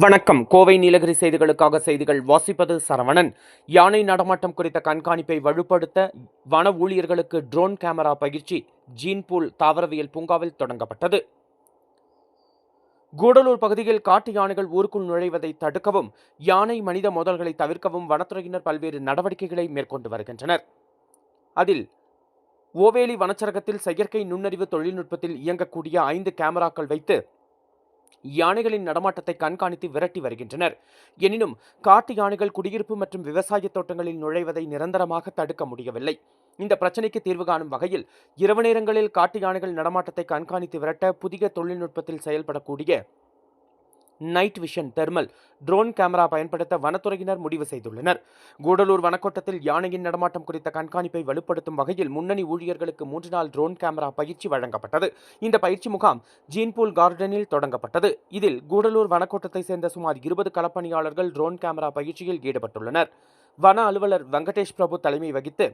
வணக்கம். கோவை நீலகிரி செய்திகளுக்காக செய்திகள் வாசிப்பது சரவணன். யானை நடமாட்டம் குறித்த கண்காணிப்பை வலுப்படுத்த வன ஊழியர்களுக்கு ட்ரோன் கேமரா பயிற்சி ஜீன்பூல் தாவரவியல் பூங்காவில் தொடங்கப்பட்டது. கூடலூர் பகுதியில் காட்டு யானைகள் ஊருக்குள் நுழைவதை தடுக்கவும் யானை மனித மோதல்களை தவிர்க்கவும் வனத்துறையினர் பல்வேறு நடவடிக்கைகளை மேற்கொண்டு வருகின்றனர். அதில் ஓவேலி வனச்சரகத்தில் செயற்கை நுண்ணறிவு தொழில்நுட்பத்தில் இயங்கக்கூடிய ஐந்து கேமராக்கள் வைத்து யானைகளின் நடமாட்டத்தை கண்காணித்து விரட்டி வருகின்றனர். எனினும் காட்டு யானைகள் குடியிருப்பு மற்றும் விவசாய தோட்டங்களில் நுழைவதை நிரந்தரமாக தடுக்க முடியவில்லை. இந்த பிரச்சனைக்கு தீர்வு காணும் வகையில் இரவு நேரங்களில் காட்டு யானைகள் நடமாட்டத்தை கண்காணித்து விரட்ட புதிய தொழில்நுட்பத்தில் செயல்படக்கூடிய night vision thermal drone camera பயன்படுத்த வனத்துறையினர் முடிவு செய்துள்ளனர். கூடலூர் வனக்கோட்டத்தில் யானையின் நடமாட்டம் குறித்த கண்காணிப்பை வலுப்படுத்தும் வகையில் முன்னணி ஊழியர்களுக்கு மூன்று நாள் ட்ரோன் கேமரா பயிற்சி வழங்கப்பட்டது. இந்த பயிற்சி முகாம் ஜீன்பூல் கார்டனில் தொடங்கப்பட்டது. இதில் கூடலூர் வனக்கோட்டத்தை சேர்ந்த சுமார் இருபது களப்பணியாளர்கள் ட்ரோன் கேமரா பயிற்சியில் ஈடுபட்டுள்ளனர். வன அலுவலர் வெங்கடேஷ் பிரபு தலைமை வகித்து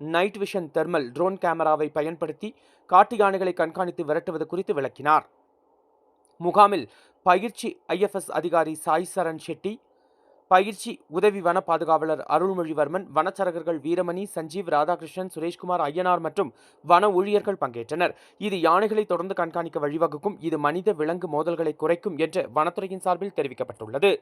நைட் விஷன் தெர்மல் ட்ரோன் கேமராவை பயன்படுத்தி காட்டு யானைகளை கண்காணித்து விரட்டுவது குறித்து விளக்கினார். முகாமில் பயிற்சி ஐஎஃப்எஸ் அதிகாரி சாய் சரண் ஷெட்டி பயிற்சி உதவி வன பாதுகாவலர் அருள்மொழிவர்மன் வனச்சரகர்கள் வீரமணி சஞ்சீவ் ராதாகிருஷ்ணன் சுரேஷ்குமார் ஐயனார் மற்றும் வன ஊழியர்கள் பங்கேற்றனர். இது யானைகளை தொடர்ந்து கண்காணிக்க வழிவகுக்கும் இது மனித விலங்கு மோதல்களை குறைக்கும் என்று வனத்துறையின் சார்பில் தெரிவிக்கப்பட்டுள்ளது.